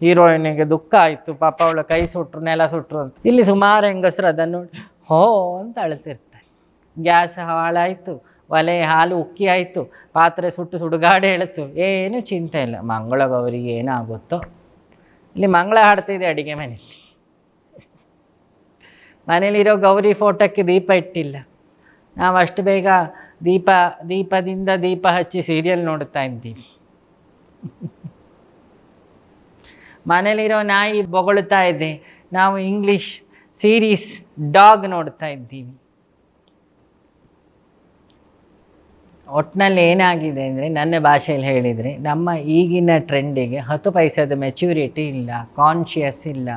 ಹೀರೋಯಿನಿಗೆ ದುಃಖ ಆಯಿತು. ಪಾಪ ಅವಳ ಕೈ ಸುಟ್ರು, ನೆಲ ಸುಟ್ರು ಅಂತ. ಇಲ್ಲಿ ಸುಮಾರು ಹೆಂಗಸರು ಅದನ್ನು ನೋಡಿ, ಹೋ ಅಂತ ಅಳ್ತಿರ್ತಾರೆ. ಗ್ಯಾಸ್ ಹಾಳಾಯಿತು. ಒಲೆ ಹಾಲು ಉಕ್ಕಿ ಆಯಿತು. ಪಾತ್ರೆ ಸುಟ್ಟು ಸುಡುಗಾಡೆ ಹೇಳ್ತು. ಏನು ಚಿಂತೆ ಇಲ್ಲ. ಮಂಗಳ ಗೌರಿಗೆ ಏನಾಗುತ್ತೋ? ಇಲ್ಲಿ ಮಂಗಳ ಹಾಡ್ತಿದೆ ಅಡುಗೆ ಮನೆಯಲ್ಲಿ ಮನೇಲಿರೋ ಗೌರಿ ಫೋಟೋಕ್ಕೆ ದೀಪ ಇಟ್ಟಿಲ್ಲ. ನಾವು ಅಷ್ಟು ಬೇಗ ದೀಪ, ದೀಪದಿಂದ ದೀಪ ಹಚ್ಚಿ ಸೀರಿಯಲ್ ನೋಡ್ತಾ ಇದ್ದೀವಿ. ಮನೇಲಿರೋ ನಾಯಿ ಬೊಗಳ್ತಾ ಇದೆ. ನಾವು ಇಂಗ್ಲೀಷ್ ಸೀರೀಸ್ ಡಾಗ್ ನೋಡ್ತಾ ಇದ್ದೀವಿ. ಒಟ್ಟಿನಲ್ಲಿ ಏನಾಗಿದೆ ಅಂದರೆ ನನ್ನ ಭಾಷೆಯಲ್ಲಿ ಹೇಳಿದರೆ ನಮ್ಮ ಈಗಿನ ಟ್ರೆಂಡಿಗೆ ಹತ್ತು ಪೈಸದ ಮೆಚ್ಯೂರಿಟಿ ಇಲ್ಲ ಕಾನ್ಷಿಯಸ್ ಇಲ್ಲ.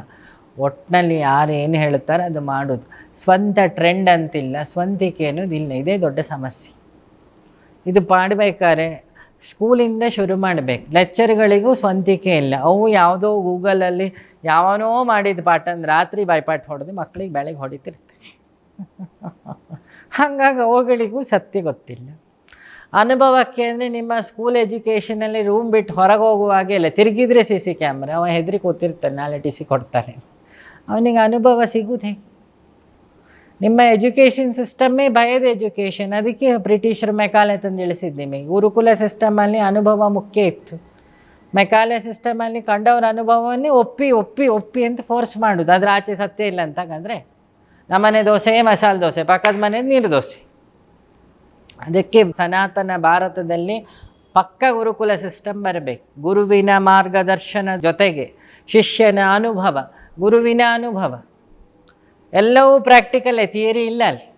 ಒಟ್ಟಿನಲ್ಲಿ ಯಾರು ಏನು ಹೇಳ್ತಾರೆ ಅದು ಮಾಡೋದು. ಸ್ವಂತ ಟ್ರೆಂಡ್ ಅಂತಿಲ್ಲ, ಸ್ವಂತಿಕೆ ಅನ್ನೋದು ಇಲ್ಲ. ಇದೇ ದೊಡ್ಡ ಸಮಸ್ಯೆ. ಇದು ಮಾಡಬೇಕಾದ್ರೆ ಸ್ಕೂಲಿಂದ ಶುರು ಮಾಡಬೇಕು. ಲೆಕ್ಚರ್ಗಳಿಗೂ ಸ್ವಂತಿಕೆ ಇಲ್ಲ. ಅವು ಯಾವುದೋ ಗೂಗಲಲ್ಲಿ ಯಾವನೋ ಮಾಡಿದ ಪಾಠ ಅಂದ್ರೆ ರಾತ್ರಿ ಬಾಯ್ಪಾಠ ಹೊಡೆದು ಮಕ್ಕಳಿಗೆ ಬೆಳಗ್ಗೆ ಹೊಡಿತಿರ್ತಾರೆ. ಹಾಗಾಗಿ ಅವುಗಳಿಗೂ ಸತ್ಯ ಗೊತ್ತಿಲ್ಲ. ಅನುಭವಕ್ಕೆ ಅಂದರೆ ನಿಮ್ಮ ಸ್ಕೂಲ್ ಎಜುಕೇಷನಲ್ಲಿ ರೂಮ್ ಬಿಟ್ಟು ಹೊರಗೆ ಹೋಗುವಾಗೆ ಇಲ್ಲ, ತಿರುಗಿದ್ರೆ ಸಿ ಸಿ ಕ್ಯಾಮ್ರಾ ಅವ ಹೆದರಿ ಕೂತಿರ್ತಾನೆ ನಾಳೆ ಟಿ ಸಿ ಕೊಡ್ತಾನೆ ಅವನಿಗೆ ಅನುಭವ ಸಿಗುವುದೇ ನಿಮ್ಮ ಎಜುಕೇಷನ್ ಸಿಸ್ಟಮ್ಮೇ ಭಯದ ಎಜುಕೇಷನ್ ಅದಕ್ಕೆ ಬ್ರಿಟಿಷರು ಮೆಕಾಲೆ ತಂದು ಇಳಿಸಿದ್ದು ನಿಮಗೆ. ಗುರುಕುಲ ಸಿಸ್ಟಮಲ್ಲಿ ಅನುಭವ ಮುಖ್ಯ ಇತ್ತು. ಮೆಕಾಲೆ ಸಿಸ್ಟಮಲ್ಲಿ ಕಂಡವರ ಅನುಭವವನ್ನೇ ಒಪ್ಪಿ ಒಪ್ಪಿ ಒಪ್ಪಿ ಅಂತ ಫೋರ್ಸ್ ಮಾಡೋದು. ಅದರ ಆಚೆ ಸತ್ಯ ಇಲ್ಲ ಅಂತಂದ್ರೆ ನಮ್ಮನೆ ದೋಸೆ, ಮಸಾಲೆ ದೋಸೆ, ಪಕ್ಕದ ಮನೆ ನೀರು ದೋಸೆ. ಅದಕ್ಕೆ ಸನಾತನ ಭಾರತದಲ್ಲಿ ಪಕ್ಕ ಗುರುಕುಲ ಸಿಸ್ಟಮ್ ಬರಬೇಕು. ಗುರುವಿನ ಮಾರ್ಗದರ್ಶನ ಜೊತೆಗೆ ಶಿಷ್ಯನ ಅನುಭವ, ಗುರುವಿನ ಅನುಭವ. ಎಲ್ಲವೂ ಪ್ರಾಕ್ಟಿಕಲ್ಲೇ ಥಿಯರಿ ಇಲ್ಲ ಅಲ್ಲಿ.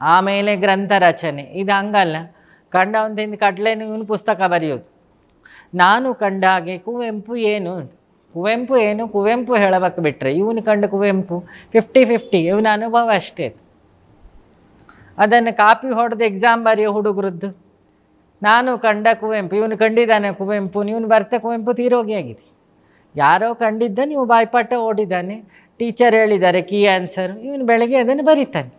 ಆಮೇಲೆ ಗ್ರಂಥ ರಚನೆ. ಇದು ಹಂಗಲ್ಲ. ಕಂಡ ಒಂದಿಂದ ಕಡ್ಲೇನು ಇವನು ಪುಸ್ತಕ ಬರೆಯೋದು. ನಾನು ಕಂಡ ಹಾಗೆ ಕುವೆಂಪು ಏನು. ಕುವೆಂಪು ಏನು? ಕುವೆಂಪು ಹೇಳಬೇಕು ಬಿಟ್ಟರೆ ಇವನು ಕಂಡು ಕುವೆಂಪು. ಫಿಫ್ಟಿ ಫಿಫ್ಟಿ ಇವನ ಅನುಭವ ಅಷ್ಟೇ. ಅದನ್ನು ಕಾಪಿ ಹೊಡೆದು ಎಕ್ಸಾಮ್ ಬರೆಯೋ ಹುಡುಗರದ್ದು. ನಾನು ಕಂಡ ಕುವೆಂಪು, ಇವನು ಕಂಡಿದ್ದಾನೆ ಕುವೆಂಪು ಇವನು ಬರ್ತಾ ಕುವೆಂಪು ತೀರೋಗಿ ಆಗಿದೆ ಯಾರೋ ಕಂಡಿದ್ದ ನೀವು ಬಾಯ್ಪಾಠ ಓಡಿದ್ದಾನೆ ಟೀಚರ್ ಹೇಳಿದ್ದಾರೆ ಕೀ ಆನ್ಸರ್ ಇವನು ಬೆಳಗ್ಗೆ ಅದನ್ನು ಬರೀತಾನೆ.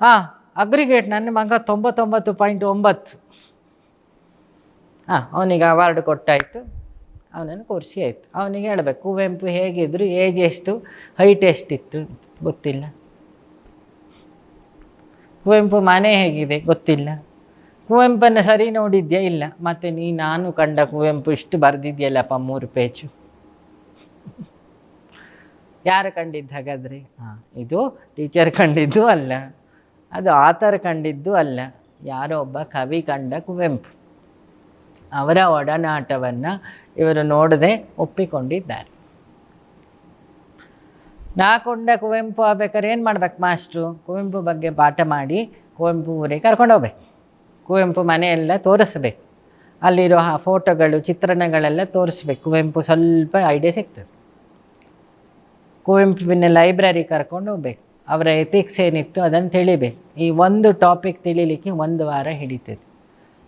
ಹಾಂ ಅಗ್ರಿಗೇಟ್ ನನ್ನ ಮಗ ತೊಂಬತ್ತೊಂಬತ್ತು ಪಾಯಿಂಟ್ ಒಂಬತ್ತು. ಹಾಂ ಅವನಿಗೆ ಅವಾರ್ಡ್ ಕೊಟ್ಟಾಯಿತು. ಅವನನ್ನು ಕೂರಿಸಿ ಆಯಿತು. ಅವನಿಗೆ ಹೇಳಬೇಕು, ಕುವೆಂಪು ಹೇಗಿದ್ರು ಏಜ್ ಎಷ್ಟು ಹೈಟ್ ಎಷ್ಟಿತ್ತು? ಗೊತ್ತಿಲ್ಲ. ಕುವೆಂಪು ಮನೆ ಹೇಗಿದೆ? ಗೊತ್ತಿಲ್ಲ. ಕುವೆಂಪನ್ನು ಸರಿ ನೋಡಿದ್ಯಾ? ಇಲ್ಲ. ಮತ್ತು ನೀ, ನಾನು ಕಂಡ ಕುವೆಂಪು ಇಷ್ಟು ಬರೆದಿದ್ಯಲ್ಲಪ್ಪ ಮೂರು ಪೇಜು. ಯಾರು ಕಂಡಿದ್ದು ಹಾಗಾದರೆ? ಹಾಂ, ಇದು ಟೀಚರ್ ಕಂಡಿದ್ದು ಅಲ್ಲ. ಅದು ಆತರ್ ಕಂಡಿದ್ದು ಅಲ್ಲ. ಯಾರೋ ಒಬ್ಬ ಕವಿ ಕಂಡ ಕುವೆಂಪು. ಅವರ ಒಡನಾಟವನ್ನು ಇವರು ನೋಡದೆ ಒಪ್ಪಿಕೊಂಡಿದ್ದಾರೆ. ನಾ ಕೊಂಡ ಕುವೆಂಪು ಆಗ್ಬೇಕಾದ್ರೆ ಏನು ಮಾಡ್ಬೇಕು ಮಾಸ್ಟ್ರು? ಕುವೆಂಪು ಬಗ್ಗೆ ಪಾಠ ಮಾಡಿ ಕುವೆಂಪು ಊರಿಗೆ ಕರ್ಕೊಂಡು ಹೋಗ್ಬೇಕು. ಕುವೆಂಪು ಮನೆಯೆಲ್ಲ ತೋರಿಸ್ಬೇಕು. ಅಲ್ಲಿರೋ ಫೋಟೋಗಳು, ಚಿತ್ರಣಗಳೆಲ್ಲ ತೋರಿಸ್ಬೇಕು. ಕುವೆಂಪು ಸ್ವಲ್ಪ ಐಡಿಯಾ ಸಿಗ್ತದೆ. ಕುವೆಂಪುವಿನ ಲೈಬ್ರರಿ ಕರ್ಕೊಂಡು ಹೋಗ್ಬೇಕು. ಅವರ ಎಥಿಕ್ಸ್ ಏನಿತ್ತು ಅದನ್ನು ತಿಳಿಬೇಕು. ಈ ಒಂದು ಟಾಪಿಕ್ ತಿಳಿಲಿಕ್ಕೆ ಒಂದು ವಾರ ಹಿಡಿತದೆ.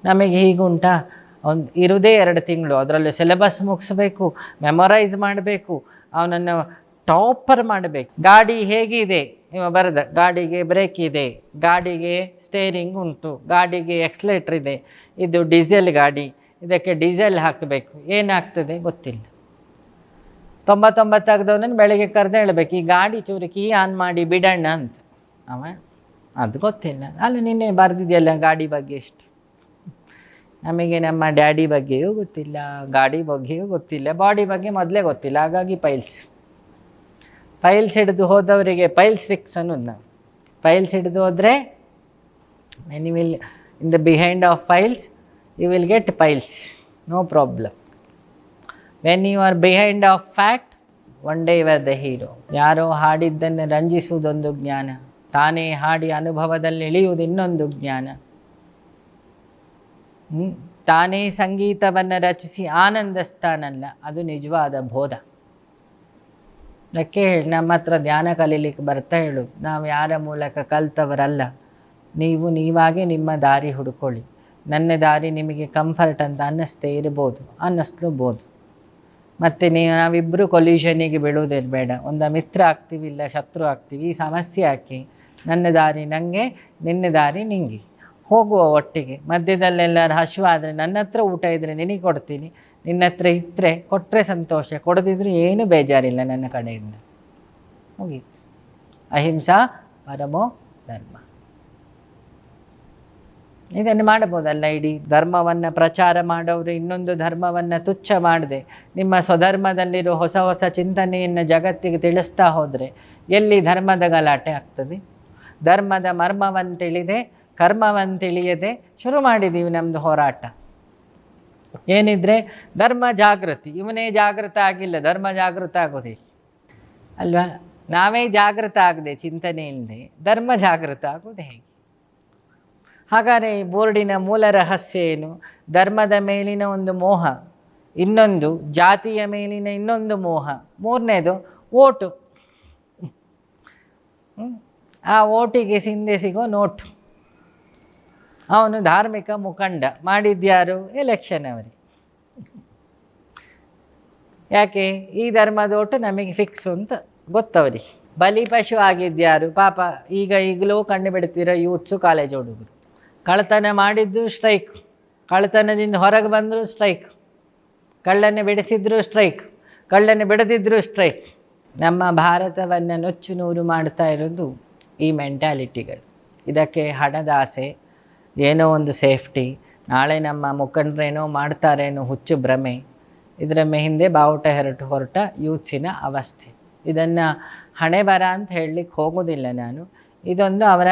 ನಮಗೆ ಹೀಗುಂಟಾ? ಒಂದು ಇರೋದೇ ಎರಡು ತಿಂಗಳು. ಅದರಲ್ಲೂ ಸಿಲೆಬಸ್ ಮುಗಿಸ್ಬೇಕು ಮೆಮೊರೈಸ್ ಮಾಡಬೇಕು. ಅವನನ್ನು ಟಾಪರ್ ಮಾಡಬೇಕು. ಗಾಡಿ ಹೇಗಿದೆ? ಬರೆದ, ಗಾಡಿಗೆ ಬ್ರೇಕ್ ಇದೆ, ಗಾಡಿಗೆ ಸ್ಟೇರಿಂಗ್ ಉಂಟು, ಗಾಡಿಗೆ ಎಕ್ಸ್ಲೇಟ್ರ್ ಇದೆ, ಇದು ಡೀಸೆಲ್ ಗಾಡಿ, ಇದಕ್ಕೆ ಡೀಸೆಲ್ ಹಾಕಬೇಕು. ಏನಾಗ್ತದೆ ಗೊತ್ತಿಲ್ಲ. ತೊಂಬತ್ತೊಂಬತ್ತು ತೆಗ್ದವನನ್ನು ಬೆಳಗ್ಗೆ ಕರೆದು ಹೇಳಬೇಕು, ಈ ಗಾಡಿ ಚೂರು ಕೀ ಆನ್ ಮಾಡಿ ಬಿಡಣ್ಣ ಅಂತ. ಅವ, ಅದು ಗೊತ್ತಿಲ್ಲ. ಅಲ್ಲ, ನಿನ್ನೆ ಬರೆದಿದೆಯಲ್ಲ ಗಾಡಿ ಬಗ್ಗೆ ಎಷ್ಟು? ನಮಗೆ ನಮ್ಮ ಡ್ಯಾಡಿ ಬಗ್ಗೆಯೂ ಗೊತ್ತಿಲ್ಲ, ಗಾಡಿ ಬಗ್ಗೆಯೂ ಗೊತ್ತಿಲ್ಲ ಬಾಡಿ ಬಗ್ಗೆ ಮೊದಲೇ ಗೊತ್ತಿಲ್ಲ, ಹಾಗಾಗಿ ಪೈಲ್ಸ್. ಪೈಲ್ಸ್ ಹಿಡಿದು ಹೋದವರಿಗೆ ಪೈಲ್ಸ್ ಫಿಕ್ಸ್ ಅನ್ನೋದು ನಾವು ಪೈಲ್ಸ್ ಹಿಡಿದು ಹೋದರೆ when you will in the behind of files you will get piles no problem when you are behind of fact one day were the hero ಯಾರೋ ಹಾಡಿದ್ದನ್ನು ರಂಜಿಸುವುದೊಂದು ಜ್ಞಾನ. ತಾನೇ ಹಾಡಿ ಅನುಭವದಲ್ಲಿ ಇಳಿಯುವುದು ಇನ್ನೊಂದು ಜ್ಞಾನ? ತಾನೇ ಸಂಗೀತವನ್ನು ರಚಿಸಿ ಆನಂದಿಸ್ತಾನಲ್ಲ ಅದು ನಿಜವಾದ ಬೋಧ. ಅದಕ್ಕೆ ಹೇಳಿ, ನಮ್ಮ ಹತ್ರ ಧ್ಯಾನ ಕಲೀಲಿಕ್ಕೆ ಬರ್ತಾ ಹೇಳು. ನಾವು ಯಾರ ಮೂಲಕ ಕಲ್ತವರಲ್ಲ. ನೀವು ನೀವಾಗೆ ನಿಮ್ಮ ದಾರಿ ಹುಡುಕೊಳ್ಳಿ. ನನ್ನ ದಾರಿ ನಿಮಗೆ ಕಂಫರ್ಟ್ ಅಂತ ಅನ್ನಿಸ್ತೇ ಇರ್ಬೋದು, ಅನ್ನಿಸ್ಲೂಬೋದು. ಮತ್ತು ನೀವು ನಾವಿಬ್ಬರು ಕೊಲ್ಯೂಷನಿಗೆ ಬೀಳುವುದೇ ಬೇಡ. ಒಂದು ಮಿತ್ರ ಆಗ್ತೀವಿ, ಇಲ್ಲ ಶತ್ರು ಆಗ್ತೀವಿ, ಈ ಸಮಸ್ಯೆ ಹಾಕಿ. ನನ್ನ ದಾರಿ ನನಗೆ ನಿನ್ನ ದಾರಿ ನಿಂಗೆ. ಹೋಗುವ ಒಟ್ಟಿಗೆ. ಮಧ್ಯದಲ್ಲೆಲ್ಲರೂ ಹಶುವಾದರೆ ನನ್ನ ಹತ್ರ ಊಟ ಇದ್ದರೆ ನಿನಗೆ ಕೊಡ್ತೀನಿ. ನಿನ್ನ ಹತ್ರ ಇದ್ದರೆ ಕೊಟ್ಟರೆ ಸಂತೋಷ, ಕೊಡದಿದ್ರೂ ಏನೂ ಬೇಜಾರಿಲ್ಲ ನನ್ನ ಕಡೆಯಿಂದ. ಮುಗೀತು. ಅಹಿಂಸಾ ಪರಮೋ ಧರ್ಮ. ಇದನ್ನು ಮಾಡಬಹುದಲ್ಲ ಇಡೀ ಧರ್ಮವನ್ನು ಪ್ರಚಾರ ಮಾಡೋರು, ಇನ್ನೊಂದು ಧರ್ಮವನ್ನು ತುಚ್ಛ ಮಾಡದೆ, ನಿಮ್ಮ ಸ್ವಧರ್ಮದಲ್ಲಿರೋ ಹೊಸ ಹೊಸ ಚಿಂತನೆಯನ್ನು ಜಗತ್ತಿಗೆ ತಿಳಿಸ್ತಾ ಹೋದರೆ ಎಲ್ಲಿ ಧರ್ಮದ ಗಲಾಟೆ ಆಗ್ತದೆ? ಧರ್ಮದ ಮರ್ಮವನ್ನು ತಿಳಿದೆ ಕರ್ಮವನ್ನು ತಿಳಿಯದೆ ಶುರು ಮಾಡಿದ್ದೀವಿ ನಮ್ಮದು ಹೋರಾಟ. ಏನಿದ್ರೆ ಧರ್ಮ ಜಾಗೃತಿ. ಇವನೇ ಜಾಗೃತ ಆಗಿಲ್ಲ, ಧರ್ಮ ಜಾಗೃತ ಆಗೋದೇ ಅಲ್ವಾ? ನಾವೇ ಜಾಗೃತ ಆಗದೆ, ಚಿಂತನೆ ಇಲ್ಲದೆ ಧರ್ಮ ಜಾಗೃತ ಆಗೋದು ಹೇಗೆ? ಹಾಗಾದರೆ ಈ ಬೋರ್ಡಿನ ಮೂಲ ರಹಸ್ಯ ಏನು? ಧರ್ಮದ ಮೇಲಿನ ಒಂದು ಮೋಹ, ಇನ್ನೊಂದು, ಜಾತಿಯ ಮೇಲಿನ ಇನ್ನೊಂದು ಮೋಹ, ಮೂರನೇದು ಓಟು? ಆ ಓಟಿಗೆ ಸಿಂದೆ ಸಿಗೋ ನೋಟು. ಅವನು ಧಾರ್ಮಿಕ ಮುಖಂಡ ಮಾಡಿದ್ಯಾರು? ಎಲೆಕ್ಷನ್ ಅವರಿಗೆ. ಯಾಕೆ? ಈ ಧರ್ಮದ ಒಟ್ಟು ನಮಗೆ ಫಿಕ್ಸ್ ಅಂತ ಗೊತ್ತವರಿಗೆ. ಬಲಿ ಪಶು ಆಗಿದ್ಯಾರು? ಪಾಪ ಈಗ ಈಗಲೂ ಕಣ್ಣು ಬಿಡ್ತಿರೋ ಯೂತ್ಸು ಕಾಲೇಜ್ ಹುಡುಗರು. ಕಳ್ಳತನ ಮಾಡಿದ್ದು ಸ್ಟ್ರೈಕ್ ಕಳ್ಳತನದಿಂದ ಹೊರಗೆ ಬಂದರೂ ಸ್ಟ್ರೈಕ್ ಕಳ್ಳನ್ನು ಬಿಡಿಸಿದ್ರು ಸ್ಟ್ರೈಕ್ ಕಳ್ಳನ್ನು ಬಿಡದಿದ್ದರೂ ಸ್ಟ್ರೈಕ್ ನಮ್ಮ ಭಾರತವನ್ನು ನುಚ್ಚು ನೂರು ಮಾಡ್ತಾ ಇರೋದು ಈ ಮೆಂಟ್ಯಾಲಿಟಿಗಳು ಇದಕ್ಕೆ ಹಣದ ಆಸೆ ಏನೋ ಒಂದು ಸೇಫ್ಟಿ. ನಾಳೆ ನಮ್ಮ ಮುಖಂಡರೇನೋ ಮಾಡ್ತಾರೇನೋ ಹುಚ್ಚು ಭ್ರಮೆ. ಇದರ ಮೇ ಹಿಂದೆ ಬಾವುಟ ಹೆರಟು ಹೊರಟ ಯೂತ್ಸಿನ ಅವಸ್ಥೆ. ಇದನ್ನು ಹಣೆ ಬರ ಅಂತ ಹೇಳಲಿಕ್ಕೆ ಹೋಗೋದಿಲ್ಲ ನಾನು. ಇದೊಂದು ಅವರ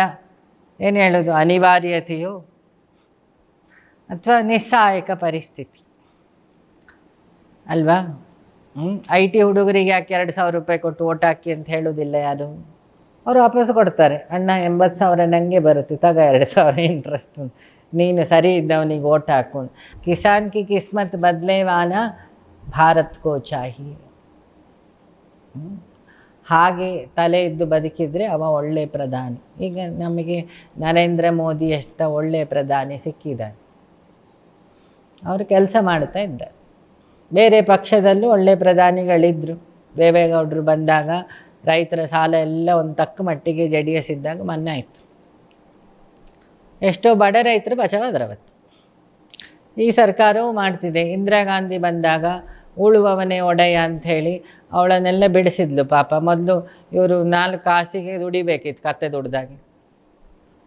ಏನು ಹೇಳೋದು, ಅನಿವಾರ್ಯತೆಯೋ ಅಥವಾ ನಿಸ್ಸಹಾಯಕ ಪರಿಸ್ಥಿತಿ. ಅಲ್ವಾ? ಐ ಟಿ ಹುಡುಗರಿಗೆ ಯಾಕೆ ಎರಡು ಸಾವಿರ ರೂಪಾಯಿ ಕೊಟ್ಟು ಓಟ್ ಹಾಕಿ ಅಂತ ಹೇಳೋದಿಲ್ಲ ಯಾರು? ಅವರು ವಾಪಸ್ ಕೊಡ್ತಾರೆ. ಅಣ್ಣ, ಎಂಬತ್ತು ಸಾವಿರ ನನಗೆ ಬರುತ್ತೆ. ತಗ ಎರಡು ಸಾವಿರ ಇಂಟ್ರೆಸ್ಟ್ ನೀನು ಸರಿ ಇದ್ದವನಿಗೆ ಓಟ್ ಹಾಕೊಂಡು ಕಿಸಾನ್ ಕಿ ಕಿಸ್ಮತ್ ಬದಲೇವಾನ ಭಾರತ್ ಕೋ ಚಾಹಿ. ಹಾಗೆ ತಲೆ ಇದ್ದು ಬದುಕಿದರೆ ಅವ ಒಳ್ಳೆ ಪ್ರಧಾನಿ. ಈಗ ನಮಗೆ ನರೇಂದ್ರ ಮೋದಿ ಎಷ್ಟ ಒಳ್ಳೆಯ ಪ್ರಧಾನಿ ಸಿಕ್ಕಿದ್ದಾರೆ ಅವರು ಕೆಲಸ ಮಾಡ್ತಾ ಇದ್ದಾರೆ. ಬೇರೆ ಪಕ್ಷದಲ್ಲೂ ಒಳ್ಳೆ ಪ್ರಧಾನಿಗಳಿದ್ದರು ದೇವೇಗೌಡರು ಬಂದಾಗ ರೈತರ ಸಾಲ ಎಲ್ಲ ಒಂದು ತಕ್ಕ ಮಟ್ಟಿಗೆ ಜೆ ಡಿ ಎಸ್ ಇದ್ದಾಗ ಮೊನ್ನೆ ಆಯಿತು. ಎಷ್ಟೋ ಬಡ ರೈತರು ಬಚಾವಾದ್ರವತ್ತು ಈ ಸರ್ಕಾರವೂ ಮಾಡ್ತಿದೆ. ಇಂದಿರಾ ಗಾಂಧಿ ಬಂದಾಗ ಉಳುವವನೇ ಒಡೆಯ ಅಂಥೇಳಿ ಅವಳನ್ನೆಲ್ಲ ಬಿಡಿಸಿದ್ಲು ಪಾಪ. ಮೊದಲು ಇವರು ನಾಲ್ಕು ಕಾಸಿಗೆ ದುಡಿಬೇಕಿತ್ತು ಕತ್ತೆ ದುಡ್ದಾಗಿ.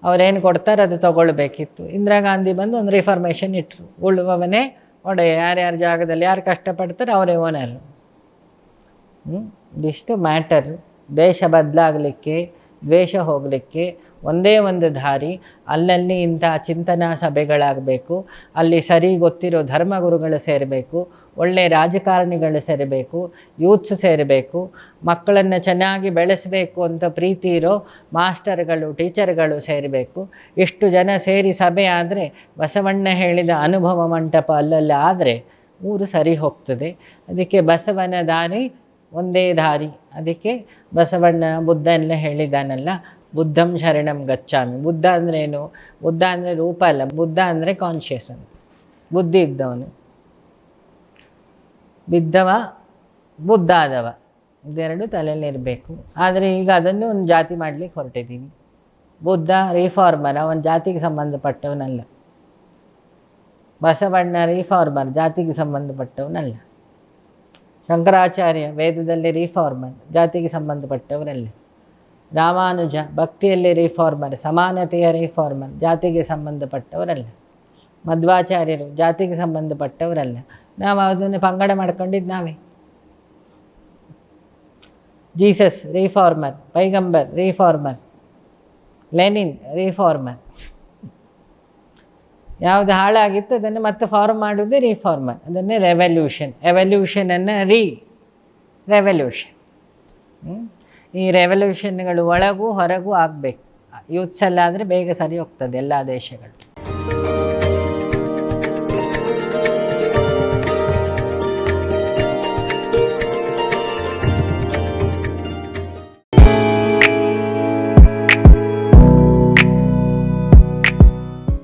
ಅವ್ರೇನು ಕೊಡ್ತಾರೆ ಅದು ತೊಗೊಳ್ಬೇಕಿತ್ತು. ಇಂದಿರಾ ಗಾಂಧಿ ಬಂದು ಒಂದು ರಿಫಾರ್ಮೇಷನ್ ಇಟ್ಟರು ಉಳುವವನೇ ಒಡೆಯ. ಯಾರ್ಯಾರ ಜಾಗದಲ್ಲಿ ಯಾರು ಕಷ್ಟಪಡ್ತಾರೆ ಅವರೇ ಓನರು ಹ್ಞೂ ಇದಿಷ್ಟು ಮ್ಯಾಟರು ದೇಶ ಬದಲಾಗಲಿಕ್ಕೆ, ದ್ವೇಷ ಹೋಗಲಿಕ್ಕೆ ಒಂದೇ ಒಂದು ದಾರಿ, ಅಲ್ಲಲ್ಲಿ ಇಂಥ ಚಿಂತನಾ ಸಭೆಗಳಾಗಬೇಕು, ಅಲ್ಲಿ ಸರಿ ಗೊತ್ತಿರೋ ಧರ್ಮಗುರುಗಳು ಸೇರಬೇಕು ಒಳ್ಳೆಯ ರಾಜಕಾರಣಿಗಳು ಸೇರಬೇಕು, ಯೂತ್ಸ್ ಸೇರಬೇಕು, ಮಕ್ಕಳನ್ನು ಚೆನ್ನಾಗಿ ಬೆಳೆಸಬೇಕು ಅಂತ ಪ್ರೀತಿ ಇರೋ ಮಾಸ್ಟರ್ಗಳು, ಟೀಚರ್ಗಳು ಸೇರಬೇಕು. ಇಷ್ಟು ಜನ ಸೇರಿ ಸಭೆ ಆದರೆ ಬಸವಣ್ಣ ಹೇಳಿದ ಅನುಭವ ಮಂಟಪ ಅಲ್ಲಲ್ಲಿ ಆದರೆ ಊರು ಸರಿ ಹೋಗ್ತದೆ. ಅದಕ್ಕೆ ಬಸವನ ದಾರಿ ಒಂದೇ ದಾರಿ. ಅದಕ್ಕೆ ಬಸವಣ್ಣ ಬುದ್ಧ ಎಲ್ಲ ಹೇಳಿದಾನಲ್ಲ, ಬುದ್ಧಂ ಶರಣಂ ಗಚ್ಚಾಮಿ ಬುದ್ಧ ಅಂದ್ರೇನು ಬುದ್ಧ ಅಂದರೆ ರೂಪ ಅಲ್ಲ. ಬುದ್ಧ ಅಂದರೆ ಕಾನ್ಶಿಯಸ್ ಅಂತ. ಬುದ್ಧಿ ಇದ್ದವನು. ಬಿದ್ದವ ಬುದ್ಧ ಆದವ ಇದೆರಡು ತಲೆಯಲ್ಲಿರಬೇಕು. ಆದರೆ ಈಗ ಅದನ್ನು ಒಂದು ಜಾತಿ ಮಾಡಲಿಕ್ಕೆ ಹೊರಟಿದ್ದೀನಿ. ಬುದ್ಧ ರಿಫಾರ್ಮರ್ ಅವನ ಜಾತಿಗೆ ಸಂಬಂಧಪಟ್ಟವನಲ್ಲ. ಬಸವಣ್ಣ ರಿಫಾರ್ಮರ್ ಜಾತಿಗೆ ಸಂಬಂಧಪಟ್ಟವನಲ್ಲ. ಶಂಕರಾಚಾರ್ಯ ವೇದದಲ್ಲಿ ರಿಫಾರ್ಮರ್ ಜಾತಿಗೆ ಸಂಬಂಧಪಟ್ಟವರಲ್ಲ. ರಾಮಾನುಜ ಭಕ್ತಿಯಲ್ಲಿ ರಿಫಾರ್ಮರ್ ಸಮಾನತೆಯ ರಿಫಾರ್ಮರ್ ಜಾತಿಗೆ ಸಂಬಂಧಪಟ್ಟವರಲ್ಲ. ಮಧ್ವಾಚಾರ್ಯರು ಜಾತಿಗೆ ಸಂಬಂಧಪಟ್ಟವರಲ್ಲ. ನಾವು ಅದನ್ನು ಪಂಗಡ ಮಾಡ್ಕೊಂಡಿದ್ದು ನಾವೇ. ಜೀಸಸ್ ರಿಫಾರ್ಮರ್ ಪೈಗಂಬರ್ ರಿಫಾರ್ಮರ್ ಲೆನಿನ್ ರಿಫಾರ್ಮರ್ ಯಾವುದು ಹಾಳಾಗಿತ್ತು, ಅದನ್ನು ಮತ್ತೆ ಫಾರ್ಮ್ ಮಾಡುವುದು ರಿಫಾರ್ಮರ್ ಅದನ್ನೇ ರೆವಲ್ಯೂಷನ್ ರೆವಲ್ಯೂಷನನ್ನು ರೀ ರೆವಲ್ಯೂಷನ್ ಈ ರೆವಲ್ಯೂಷನ್ಗಳು ಒಳಗೂ ಹೊರಗೂ ಆಗಬೇಕು. ಯೂತ್ಸಲ್ಲಾದರೆ ಬೇಗ ಸರಿ ಹೋಗ್ತದೆ ಎಲ್ಲ ದೇಶಗಳು.